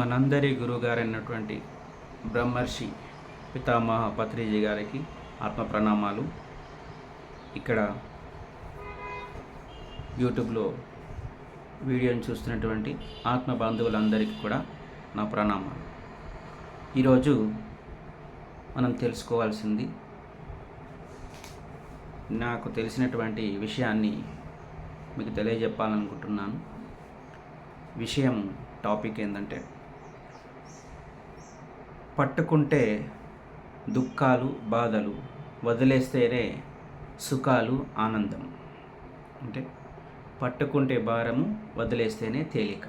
మనందరి గురువుగారు బ్రహ్మర్షి పితామహ పత్రిజీ గారికి ఆత్మ ప్రణామాలు. ఇక్కడ యూట్యూబ్లో వీడియోని చూస్తున్నటువంటి ఆత్మ బంధువులందరికీ కూడా నా ప్రణామాలు. ఈరోజు మనం తెలుసుకోవాల్సింది నాకు తెలిసినటువంటి విషయాన్ని మీకు తెలియజెప్పాలనుకుంటున్నాను. విషయం టాపిక్ ఏంటంటే పట్టుకుంటే దుఃఖాలు బాధలు వదిలేస్తేనే సుఖాలు ఆనందం. అంటే పట్టుకుంటే భారము వదిలేస్తేనే తేలిక.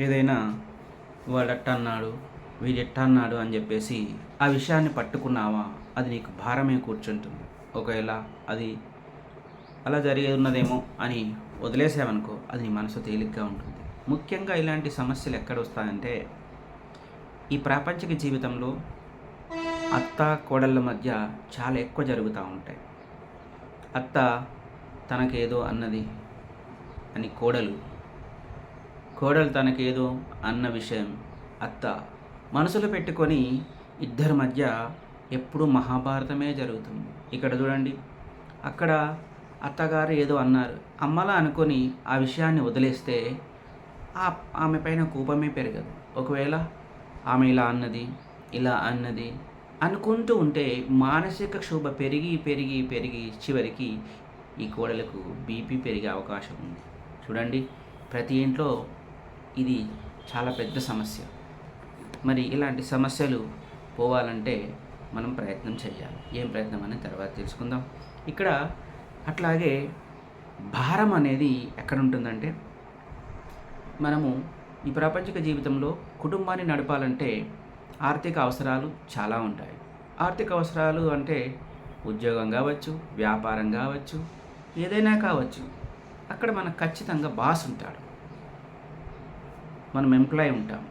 ఏదైనా వాడట్ట అన్నాడు వీడెట్ట అన్నాడు అని చెప్పేసి ఆ విషయాన్ని పట్టుకున్నావా? అది నీకు భారమే కూర్చుంటుంది. ఒకవేళ అది అలా జరిగి ఉన్నదేమో అని వదిలేసావనుకో అది నీ మనసు తేలిగ్గా ఉంటుంది. ముఖ్యంగా ఇలాంటి సమస్యలు ఎక్కడ వస్తాయంటే ఈ ప్రాపంచిక జీవితంలో అత్త కోడళ్ళ మధ్య చాలా ఎక్కువ జరుగుతూ ఉంటాయి. అత్త తనకేదో అన్నది అని కోడలు కోడలు తనకేదో అన్న విషయం అత్త మనసులో పెట్టుకొని ఇద్దరి మధ్య ఎప్పుడూ మహాభారతమే జరుగుతుంది. ఇక్కడ చూడండి అక్కడ అత్తగారు ఏదో అన్నారు. అమ్మలా అనుకొని ఆ విషయాన్ని వదిలేస్తే ఆమె పైన కోపమే పెరగదు. ఒకవేళ ఆమె ఇలా అన్నది ఇలా అన్నది అనుకుంటూ ఉంటే మానసిక క్షోభ పెరిగి పెరిగి పెరిగి చివరికి ఈ కోడలకు బీపీ పెరిగే అవకాశం ఉంది. చూడండి ప్రతి ఇంట్లో ఇది చాలా పెద్ద సమస్య. మరి ఇలాంటి సమస్యలు పోవాలంటే మనం ప్రయత్నం చేయాలి ఏం ప్రయత్నం అనేది తర్వాత తెలుసుకుందాం. ఇక్కడ అట్లాగే భారం అనేది ఎక్కడ ఉంటుందంటే మనము ఈ ప్రాపంచిక జీవితంలో కుటుంబాన్ని నడపాలంటే ఆర్థిక అవసరాలు చాలా ఉంటాయి. ఆర్థిక అవసరాలు అంటే ఉద్యోగం కావచ్చు వ్యాపారం కావచ్చు ఏదైనా కావచ్చు. అక్కడ మనకు ఖచ్చితంగా బాస్ ఉంటాడు. మనం ఎంప్లాయ్ ఉంటాం.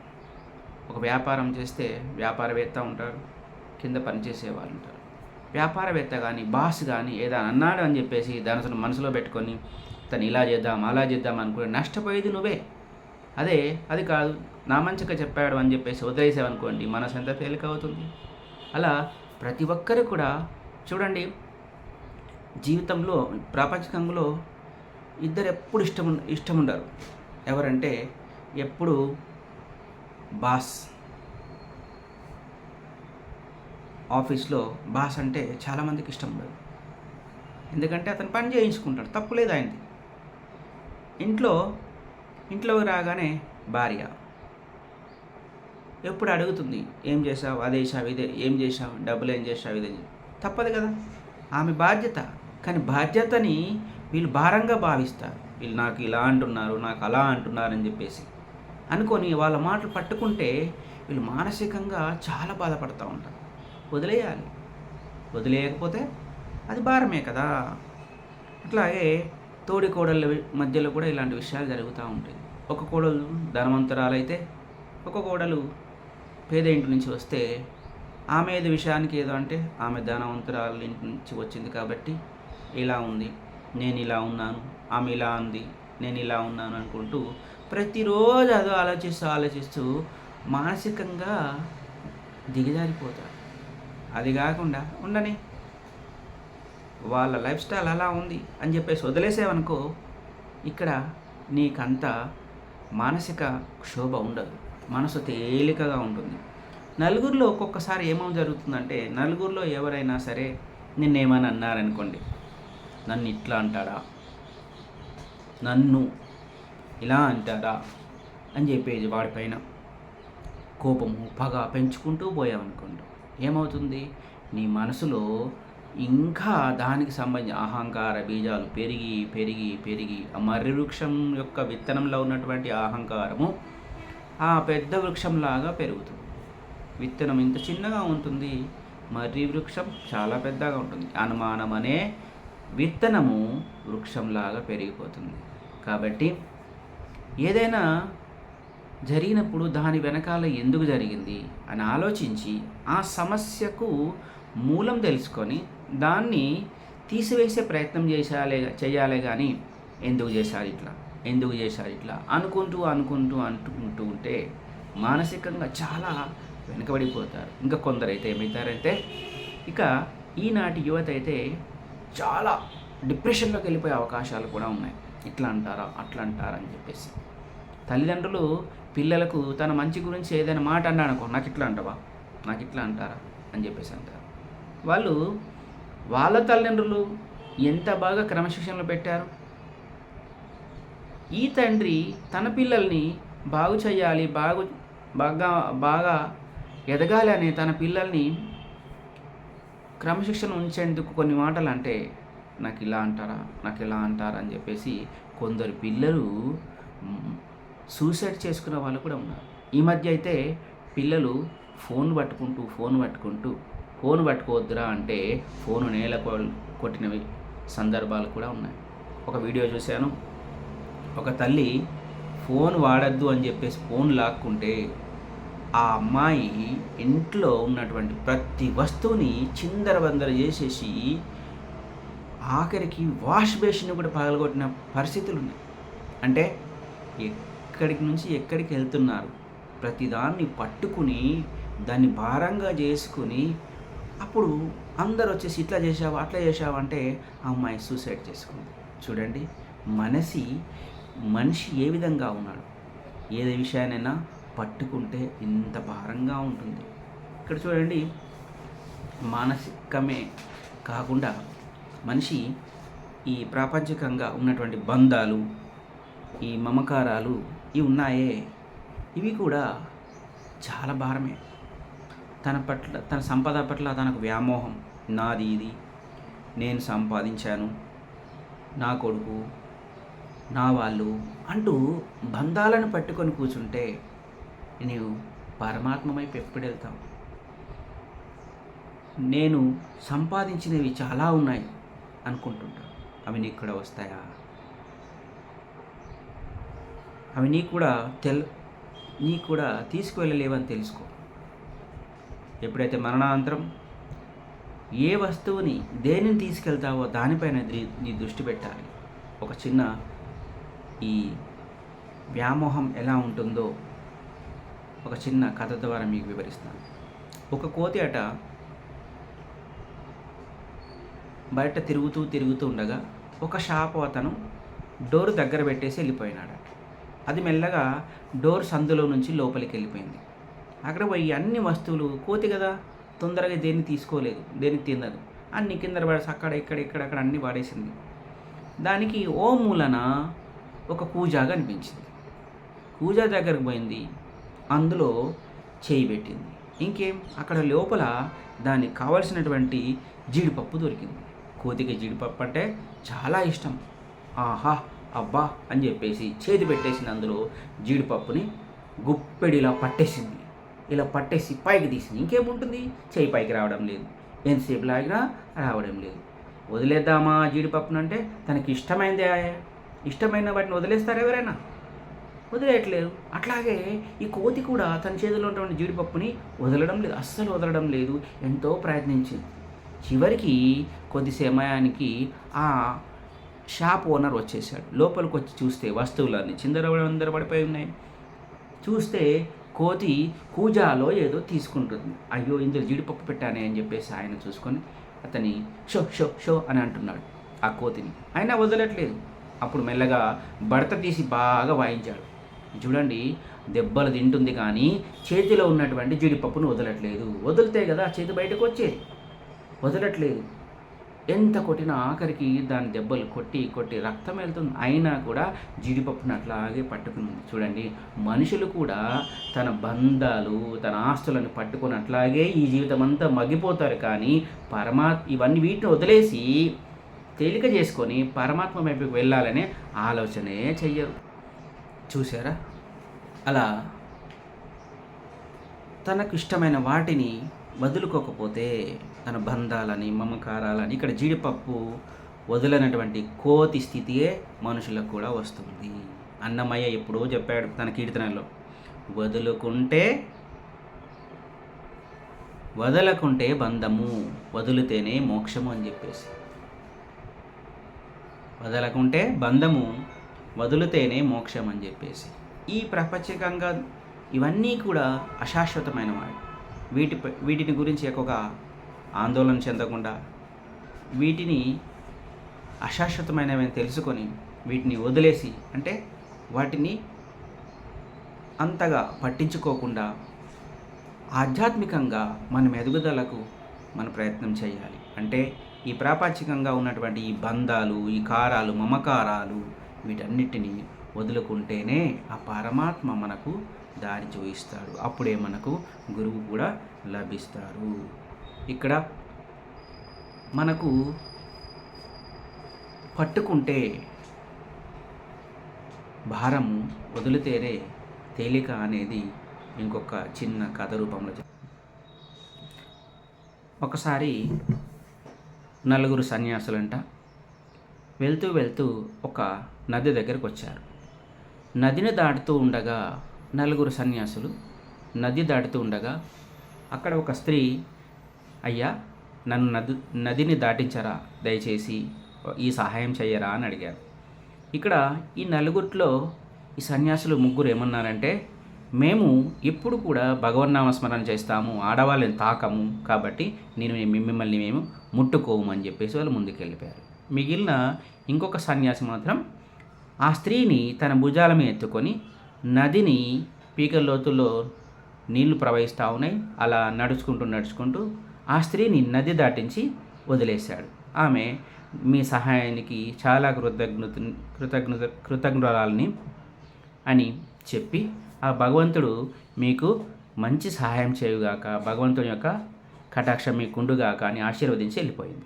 ఒక వ్యాపారం చేస్తే వ్యాపారవేత్త ఉంటారు కింద పనిచేసే వాళ్ళు ఉంటారు. వ్యాపారవేత్త కానీ బాస్ కానీ ఏదైనా అన్నాడు అని చెప్పేసి దాని అసలు మనసులో పెట్టుకొని తను ఇలా చేద్దాం అలా చేద్దాం అనుకుని నష్టపోయేది నువ్వే. అదే అది కాదు. నా మంచిగా చెప్పాడు అని చెప్పేసి వదిలేసామనుకోండి మనసు ఎంత తేలిక అవుతుంది? అలా ప్రతి ఒక్కరు కూడా చూడండి జీవితంలో ప్రాపంచికంలో ఇద్దరు ఎప్పుడు ఇష్టం ఇష్టం ఉండరు. ఎవరంటే ఎప్పుడు బాస్. ఆఫీస్లో బాస్ అంటే చాలామందికి ఇష్టం ఉండదు. ఎందుకంటే అతను పని చేయించుకుంటాడు తప్పు లేదు ఆయనది. ఇంట్లో ఇంట్లోకి రాగానే భార్య ఎప్పుడు అడుగుతుంది? ఏం చేసావు అదే చేసావు ఇదే ఏం చేసావు డబ్బులు ఏం చేసావు ఇదే తప్పదు కదా. ఆమె బాధ్యత. కానీ బాధ్యతని వీళ్ళు భారంగా భావిస్తారు. వీళ్ళు నాకు ఇలా అంటున్నారు నాకు అలా అంటున్నారని చెప్పేసి అనుకొని వాళ్ళ మాటలు పట్టుకుంటే వీళ్ళు మానసికంగా చాలా బాధపడుతూ ఉంటారు. వదిలేయాలి. వదిలేయకపోతే అది భారమే కదా. అట్లాగే తోడి కోడళ్ళ మధ్యలో కూడా ఇలాంటి విషయాలు జరుగుతూ ఉంటాయి. ఒక కోడలు ధనవంతురాలైతే ఒక కోడలు పేద ఇంటి నుంచి వస్తే ఆమె ఏది విషయానికి ఏదో అంటే ఆమె ధనవంతురాల ఇంటి నుంచి వచ్చింది కాబట్టి ఇలా ఉంది నేను ఇలా ఉన్నాను ఆమె ఇలా ఉంది నేను ఇలా ఉన్నాను అనుకుంటూ ప్రతిరోజు అదో ఆలోచిస్తూ ఆలోచిస్తూ మానసికంగా దిగజారిపోతారు. అది కాకుండా ఉండని వాళ్ళ లైఫ్ స్టైల్ అలా ఉంది అని చెప్పేసి వదిలేసేవనుకో ఇక్కడ నీకంత మానసిక క్షోభ ఉండదు. మనసు తేలికగా ఉంటుంది. నలుగురిలో ఒక్కొక్కసారి ఏమో జరుగుతుందంటే నలుగురిలో ఎవరైనా సరే నిన్నేమని అన్నారనుకోండి నన్ను ఇట్లా అంటాడా? నన్ను ఇలా అంటాడా? అని చెప్పేది వాడిపైన కోపము పగ పెంచుకుంటూ పోయామనుకోండి ఏమవుతుంది? నీ మనసులో ఇంకా దానికి సంబంధించిన అహంకార బీజాలు పెరిగి పెరిగి పెరిగి మర్రి వృక్షం యొక్క విత్తనంలో ఉన్నటువంటి అహంకారము ఆ పెద్ద వృక్షంలాగా పెరుగుతుంది. విత్తనం ఇంత చిన్నగా ఉంటుంది మర్రి వృక్షం చాలా పెద్దగా ఉంటుంది. అనుమానం అనే విత్తనము వృక్షంలాగా పెరిగిపోతుంది. కాబట్టి ఏదైనా జరిగినప్పుడు దాని వెనకాల ఎందుకు జరిగింది అని ఆలోచించి ఆ సమస్యకు మూలం తెలుసుకొని దాన్ని తీసివేసే ప్రయత్నం చేసాలే చేయాలి కానీ ఎందుకు చేశారు ఇట్లా? ఎందుకు చేశారు ఇట్లా? అనుకుంటూ అనుకుంటూ అనుకుంటూ ఉంటే మానసికంగా చాలా వెనుకబడిపోతారు. ఇంకా కొందరైతే ఏమవుతారంటే ఇక ఈనాటి యువత అయితే చాలా డిప్రెషన్లోకి వెళ్ళిపోయే అవకాశాలు కూడా ఉన్నాయి. ఇట్లా అంటారా అట్లా అంటారా అని చెప్పేసి. తల్లిదండ్రులు పిల్లలకు తన మంచి గురించి ఏదైనా మాట అన్నాడు అనుకో నాకు ఇట్లా అంటావా? నాకు ఇట్లా అంటారా? అని చెప్పేసి అంటారు. వాళ్ళు వాళ్ళ తల్లిదండ్రులు ఎంత బాగా క్రమశిక్షణలో పెట్టారు? ఈ తండ్రి తన పిల్లల్ని బాగు చేయాలి బాగు బాగా బాగా ఎదగాలి అనే తన పిల్లల్ని క్రమశిక్షణ ఉంచేందుకు కొన్ని మాటలు అంటే నాకు ఇలా అంటారా నాకు ఇలా అంటారా అని చెప్పేసి కొందరు పిల్లలు సూసైడ్ చేసుకునే వాళ్ళు కూడా ఉన్నారు. ఈ మధ్య అయితే పిల్లలు ఫోన్ పట్టుకుంటూ ఫోన్ పట్టుకుంటూ ఫోన్ పట్టుకోవద్దురా అంటే ఫోను నేల కొట్టినవి సందర్భాలు కూడా ఉన్నాయి. ఒక వీడియో చూశాను. ఒక తల్లి ఫోన్ వాడద్దు అని చెప్పేసి ఫోన్ లాక్కుంటే ఆ అమ్మాయి ఇంట్లో ఉన్నటువంటి ప్రతి వస్తువుని చిందరబందర చేసేసి ఆఖరికి వాష్ బేసిన్ కూడా పగలగొట్టిన పరిస్థితులు ఉన్నాయి. అంటే ఎక్కడికి నుంచి ఎక్కడికి వెళ్తున్నారు? ప్రతిదాన్ని పట్టుకుని దాన్ని భారంగా చేసుకుని అప్పుడు అందరు వచ్చేసి ఇట్లా చేసావు అట్లా చేసావు అంటే ఆ అమ్మాయి సూసైడ్ చేసుకుంది. చూడండి మనసి మనిషి ఏ విధంగా ఉన్నాడు? ఏ విషయానైనా పట్టుకుంటే ఇంత భారంగా ఉంటుంది. ఇక్కడ చూడండి మానసికమే కాకుండా మనిషి ఈ ప్రాపంచికంగా ఉన్నటువంటి బంధాలు ఈ మమకారాలు ఇవి ఉన్నాయే. ఇవి కూడా చాలా భారమే. తన పట్ల తన సంపద పట్ల తనకు వ్యామోహం. నాది ఇది. నేను సంపాదించాను. నా కొడుకు నా వాళ్ళు అంటూ బంధాలను పట్టుకొని కూర్చుంటే నీవు పరమాత్మ వైపు ఎప్పుడు వెళ్తావు నేను సంపాదించినవి చాలా ఉన్నాయి అనుకుంటుంటా. అవి నీకు కూడా వస్తాయా? అవి నీకు కూడా తెల్ నీకు కూడా తీసుకువెళ్ళలేవని తెలుసుకో. ఎప్పుడైతే మరణానంతరం ఏ వస్తువుని దేనిని తీసుకెళ్తావో దానిపైన నీ- దృష్టి పెట్టాలి. ఒక చిన్న ఈ వ్యామోహం ఎలా ఉంటుందో ఒక చిన్న కథ ద్వారా మీకు వివరిస్తాను. ఒక కోతి అట బయట తిరుగుతూ తిరుగుతూ ఉండగా ఒక షాపు అతను డోర్ దగ్గర పెట్టేసి వెళ్ళిపోయినాడు అది మెల్లగా డోర్ సందులో నుంచి లోపలికి వెళ్ళిపోయింది. అక్కడ పోయి అన్ని వస్తువులు కోతి కదా తొందరగా దేన్ని తీసుకోలేదు దేన్ని తినదు. అన్ని కింద పడేసి అక్కడ ఇక్కడ ఇక్కడ అక్కడ అన్ని పడేసింది దానికి ఓ మూలన ఒక కూజాగా అనిపించింది. కూజా దగ్గరకు పోయింది. అందులో చేయి పెట్టింది. ఇంకేం? అక్కడ లోపల దానికి కావలసినటువంటి జీడిపప్పు దొరికింది. కోతికి జీడిపప్పు అంటే చాలా ఇష్టం. ఆహా అబ్బా అని చెప్పేసి చేతి పెట్టేసింది. అందులో జీడిపప్పుని గుప్పెడిలా పట్టేసింది. ఇలా పట్టేసి పైకి తీసింది. ఇంకేముంటుంది? చేయి పైకి రావడం లేదు. ఎంతసేపు లాగినా రావడం లేదు. వదిలేద్దామా జీడిపప్పును అంటే తనకి ఇష్టమైందే ఇష్టమైన వాటిని వదిలేస్తారు ఎవరైనా? వదిలేయట్లేదు. అట్లాగే ఈ కోతి కూడా తన చేతిలో ఉన్నటువంటి జీడిపప్పుని వదలడం లేదు. అస్సలు వదలడం లేదు. ఎంతో ప్రయత్నించింది. చివరికి కొద్ది సమయానికి ఆ షాప్ ఓనర్ వచ్చేసాడు లోపలికి వచ్చి చూస్తే వస్తువులన్నీ చిందర పడిపోయి ఉన్నాయి. చూస్తే కోతి కూజాలో ఏదో తీసుకుంటుంది. అయ్యో ఇందులో జీడిపప్పు పెట్టానే అని చెప్పేసి ఆయన చూసుకొని అతని షో షో షో అని అంటున్నాడు ఆ కోతిని. అయినా వదలట్లేదు. అప్పుడు మెల్లగా భర్త తీసి బాగా వాయించాడు. చూడండి దెబ్బలు తింటుంది కానీ చేతిలో ఉన్నటువంటి జీడిపప్పును వదలట్లేదు. వదిలితే కదా చేతి బయటకు వచ్చేది. వదలట్లేదు. ఎంత కొట్టినా ఆఖరికి దాని దెబ్బలు కొట్టి కొట్టి రక్తం వెళ్తుంది. అయినా కూడా జీడిపప్పును అట్లాగే పట్టుకుని చూడండి మనుషులు కూడా తన బంధాలు తన ఆస్తులను పట్టుకుని అట్లాగే ఈ జీవితం అంతా మగ్గిపోతారు. కానీ పరమాత్ ఇవన్నీ వీటిని వదిలేసి తేలిక చేసుకొని పరమాత్మ వైపుకి వెళ్ళాలనే ఆలోచనే చెయ్యరు. చూసారా అలా తనకు ఇష్టమైన వాటిని వదులుకోకపోతే బంధాలని మమకారాలని ఇక్కడ జీడిపప్పు వదలనటువంటి కోతి స్థితియే మనుషులకు కూడా వస్తుంది. అన్నమయ్య ఎప్పుడో చెప్పాడు తన కీర్తనలో వదులుకుంటే వదలకుంటే బంధము వదిలితేనే మోక్షము అని చెప్పేసి. వదలకుంటే బంధము వదిలితేనే మోక్షం అని చెప్పేసి. ఈ ప్రపంచకంగా ఇవన్నీ కూడా అశాశ్వతమైన వాటి వీటి వీటిని గురించి ఒక ఆందోళన చెందకుండా వీటిని అశాశ్వతమైనవి తెలుసుకొని వీటిని వదిలేసి అంటే వాటిని అంతగా పట్టించుకోకుండా ఆధ్యాత్మికంగా మన ఎదుగుదలకు మన ప్రయత్నం చేయాలి. అంటే ఈ ప్రాపంచికంగా ఉన్నటువంటి ఈ బంధాలు ఈ కారాలు మమకారాలు వీటన్నిటిని వదులుకుంటేనే ఆ పరమాత్మ మనకు దారి చూపిస్తాడు అప్పుడే మనకు గురువు కూడా లభిస్తారు. ఇక్కడ మనకు పట్టుకుంటే భారం వదిలితేనే తేలిక అనేది ఇంకొక చిన్న కథ రూపంలో ఒకసారి నలుగురు సన్యాసులంట వెళ్తూ వెళ్తూ ఒక నది దగ్గరకు వచ్చారు. నదిని దాటుతూ ఉండగా నలుగురు సన్యాసులు నది దాటుతూ ఉండగా అక్కడ ఒక స్త్రీ అయ్యా నన్ను నది నదిని దాటించరా? దయచేసి ఈ సహాయం చెయ్యరా? అని అడిగారు ఇక్కడ ఈ నలుగురిలో ఈ సన్యాసులు ముగ్గురు ఏమన్నారంటే మేము ఎప్పుడు కూడా భగవన్నామస్మరణ చేస్తాము ఆడవాళ్ళని తాకము కాబట్టి నేను మిమ్మల్ని మేము ముట్టుకోము అని చెప్పేసి వాళ్ళు ముందుకు వెళ్ళిపోయారు మిగిలిన ఇంకొక సన్యాసి మాత్రం ఆ స్త్రీని తన భుజాల మీద ఎత్తుకొని నదిని పీకల లోతుల్లో నీళ్ళు ప్రవహిస్తూ ఉన్నాయి. అలా నడుచుకుంటూ నడుచుకుంటూ ఆ స్త్రీని నది దాటించి వదిలేశాడు. ఆమె మీ సహాయానికి చాలా కృతజ్ఞత కృతజ్ఞత కృతజ్ఞరాలని అని చెప్పి ఆ భగవంతుడు మీకు మంచి సహాయం చేయుగాక భగవంతుని యొక్క కటాక్షం మీకుండుగాక అని ఆశీర్వదించి వెళ్ళిపోయింది.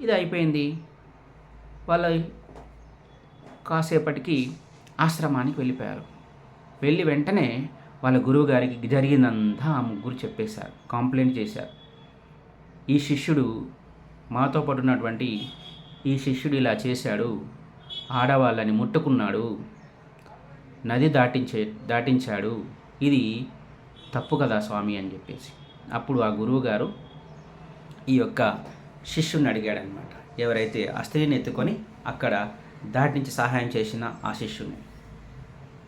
ఇది అయిపోయింది. వాళ్ళ కాసేపటికి ఆశ్రమానికి వెళ్ళిపోయారు. వెళ్ళి వెంటనే వాళ్ళ గురువు గారికి జరిగిందంతా ఆ ముగ్గురు చెప్పేశారు కంప్లైంట్ చేశారు. ఈ శిష్యుడు మాతో పాటు ఉన్నటువంటి ఈ శిష్యుడు ఇలా చేశాడు ఆడవాళ్ళని ముట్టుకున్నాడు నది దాటించే దాటించాడు ఇది తప్పు కదా స్వామి అని చెప్పేసి. అప్పుడు ఆ గురువు గారు ఈ యొక్క శిష్యుని అడిగాడనమాట ఎవరైతే ఆ స్త్రీని ఎత్తుకొని అక్కడ దాటించి సహాయం చేసిన ఆ శిష్యుని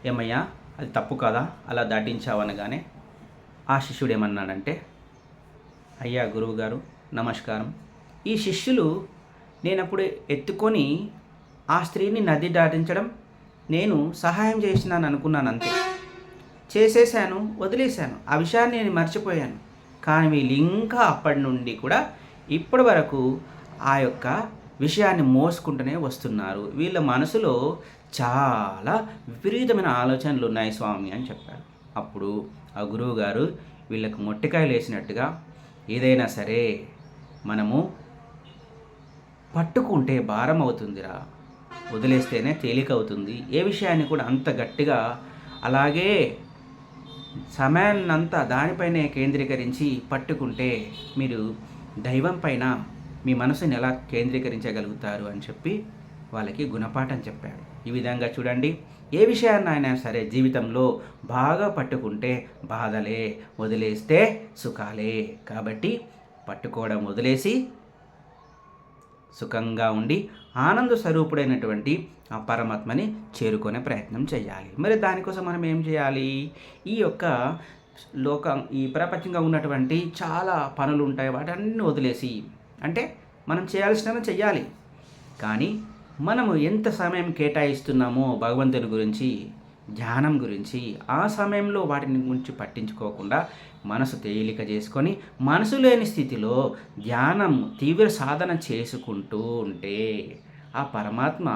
ఏమయ్యా? అది తప్పు కదా? అలా దాటించావనగానే ఆ శిష్యుడు ఏమన్నాడంటే అయ్యా గురువుగారు నమస్కారం. ఈ శిష్యులు నేనప్పుడు ఎత్తుకొని ఆ స్త్రీని నది దాటించడం నేను సహాయం చేసినాను అనుకున్నాను అంతే చేసేసాను వదిలేశాను. ఆ విషయాన్ని నేను మర్చిపోయాను. కానీ వీళ్ళు ఇంకా అప్పటి నుండి కూడా ఇప్పటి వరకు ఆ యొక్క విషయాన్ని మోసుకుంటూనే వస్తున్నారు. వీళ్ళ మనసులో చాలా విపరీతమైన ఆలోచనలు ఉన్నాయి స్వామి అని చెప్పాడు. అప్పుడు ఆ గురువు గారు వీళ్ళకు మొట్టికాయలు వేసినట్టుగా ఏదైనా సరే మనము పట్టుకుంటే భారం అవుతుందిరా. వదిలేస్తేనే తేలిక అవుతుంది. ఏ విషయాన్ని కూడా అంత గట్టిగా అలాగే సమయాన్నంతా దానిపైనే కేంద్రీకరించి పట్టుకుంటే మీరు దైవం పైన మీ మనసుని ఎలా కేంద్రీకరించగలుగుతారు? అని చెప్పి వాళ్ళకి గుణపాఠం చెప్పాడు. ఈ విధంగా చూడండి. ఏ విషయాన్ని అయినా సరే జీవితంలో బాగా పట్టుకుంటే బాధలే వదిలేస్తే సుఖాలే. కాబట్టి పట్టుకోవడం వదిలేసి సుఖంగా ఉండి ఆనంద స్వరూపుడైనటువంటి ఆ పరమాత్మని చేరుకునే ప్రయత్నం చేయాలి. మరి దానికోసం మనం ఏం చేయాలి? ఈ యొక్క లోకం ఈ ప్రపంచంగా ఉన్నటువంటి చాలా పనులు ఉంటాయి. వాటన్నీ వదిలేసి అంటే మనం చేయాల్సిన చెయ్యాలి కానీ మనము ఎంత సమయం కేటాయిస్తున్నామో భగవంతుని గురించి ధ్యానం గురించి ఆ సమయంలో వాటిని గురించి పట్టించుకోకుండా మనసు తేలిక చేసుకొని మనసు లేని స్థితిలో ధ్యానం తీవ్ర సాధన చేసుకుంటూ ఉంటే ఆ పరమాత్మ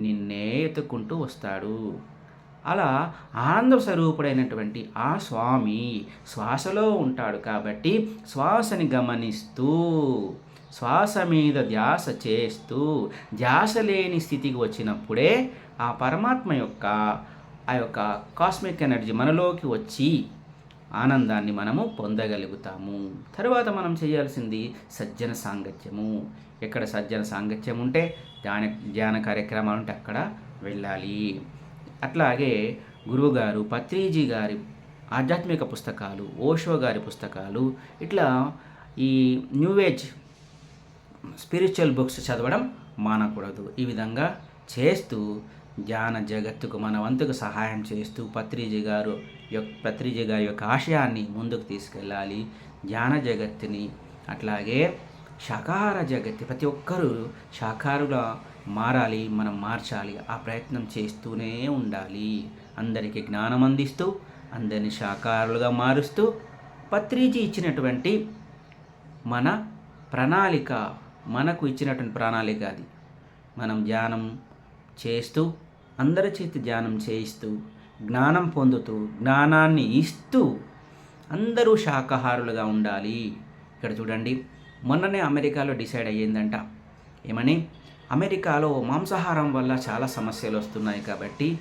నిన్నే ఎత్తుకుంటూ వస్తాడు. అలా ఆనంద స్వరూపుడైనటువంటి ఆ స్వామి శ్వాసలో ఉంటాడు కాబట్టి శ్వాసని గమనిస్తూ శ్వాస మీద ధ్యాస చేస్తూ ధ్యాస లేని స్థితికి వచ్చినప్పుడే ఆ పరమాత్మ యొక్క ఆ యొక్క కాస్మిక్ ఎనర్జీ మనలోకి వచ్చి ఆనందాన్ని మనము పొందగలుగుతాము. తర్వాత మనం చేయాల్సింది సజ్జన సాంగత్యము. ఎక్కడ సజ్జన సాంగత్యం ఉంటే ధ్యాన ధ్యాన కార్యక్రమాలు ఉంటే అక్కడ వెళ్ళాలి. అట్లాగే గురువుగారు పత్రిజీ గారి ఆధ్యాత్మిక పుస్తకాలు ఓషో గారి పుస్తకాలు ఇట్లా ఈ న్యూ ఏజ్ స్పిరిచువల్ బుక్స్ చదవడం మానకూడదు. ఈ విధంగా చేస్తూ ధ్యాన జగత్తుకు మన వంతుకు సహాయం చేస్తూ పత్రిజీ గారు యొక్క పత్రిజీ గారి యొక్క ఆశయాన్ని ముందుకు తీసుకెళ్ళాలి. ధ్యాన జగత్తుని అట్లాగే శాకాహార జగత్తు ప్రతి ఒక్కరూ శాకాహారుగా మారాలి మనం మార్చాలి ఆ ప్రయత్నం చేస్తూనే ఉండాలి. అందరికీ జ్ఞానం అందిస్తూ అందరిని శాకాహారులుగా మారుస్తూ పత్రిజీ ఇచ్చినటువంటి మన ప్రణాళిక మనకు ఇచ్చినటువంటి ప్రణాళిక అది మనం ధ్యానం చేస్తూ అందరి చేతి ధ్యానం చేయిస్తూ జ్ఞానం పొందుతూ జ్ఞానాన్ని ఇస్తూ అందరూ శాకాహారులుగా ఉండాలి. ఇక్కడ చూడండి మొన్ననే అమెరికాలో డిసైడ్ అయ్యిందంట. ఏమని? అమెరికాలో మాంసాహారం వల్ల చాలా సమస్యలు వస్తున్నాయి కాబట్టి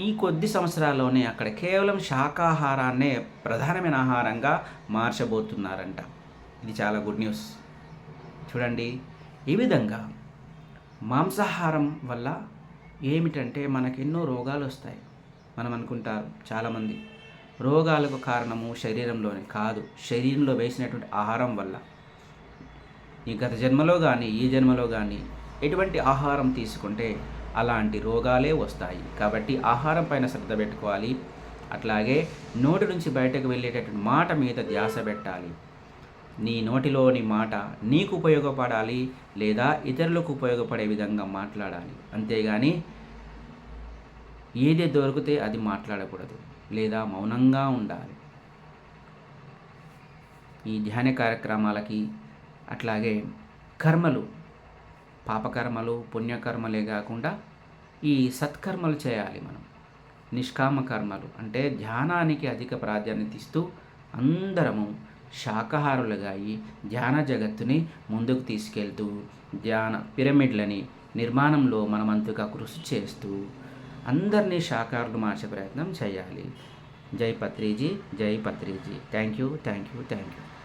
ఈ కొద్ది సంవత్సరాల్లోనే అక్కడ కేవలం శాకాహారాన్నే ప్రధానమైన ఆహారంగా మార్చబోతున్నారంట. ఇది చాలా గుడ్ న్యూస్. చూడండి. ఈ విధంగా మాంసాహారం వల్ల ఏమిటంటే మనకు ఎన్నో రోగాలు వస్తాయి మనం అనుకుంటారు చాలామంది. రోగాలకు కారణము శరీరంలోనే కాదు. శరీరంలో వేసినటువంటి ఆహారం వల్ల. ఈ గత జన్మలో కానీ ఈ జన్మలో కానీ ఎటువంటి ఆహారం తీసుకుంటే అలాంటి రోగాలే వస్తాయి. కాబట్టి ఆహారం పైన శ్రద్ధ పెట్టుకోవాలి. అట్లాగే నోటి నుంచి బయటకు వెళ్ళేటటువంటి మాట మీద ధ్యాస పెట్టాలి. నీ నోటిలోని మాట నీకు ఉపయోగపడాలి లేదా ఇతరులకు ఉపయోగపడే విధంగా మాట్లాడాలి. అంతేగాని ఏది దొరికితే అది మాట్లాడకూడదు లేదా మౌనంగా ఉండాలి. ఈ ధ్యాన కార్యక్రమాలకి అట్లాగే కర్మలు పాపకర్మలు పుణ్యకర్మలే కాకుండా ఈ సత్కర్మలు చేయాలి మనం. నిష్కామ కర్మలు అంటే ధ్యానానికి అధిక ప్రాధాన్యత ఇస్తూ అందరము శాకాహారులుగా అయి ధ్యాన జగత్తుని ముందుకు తీసుకెళ్తూ ధ్యాన పిరమిడ్లని నిర్మాణంలో మనమంతుగా కృషి చేస్తూ అందరినీ శాకాహారులు మార్చే ప్రయత్నం చేయాలి. జై పత్రిజీ జై Patriji. Thank you thank you thank you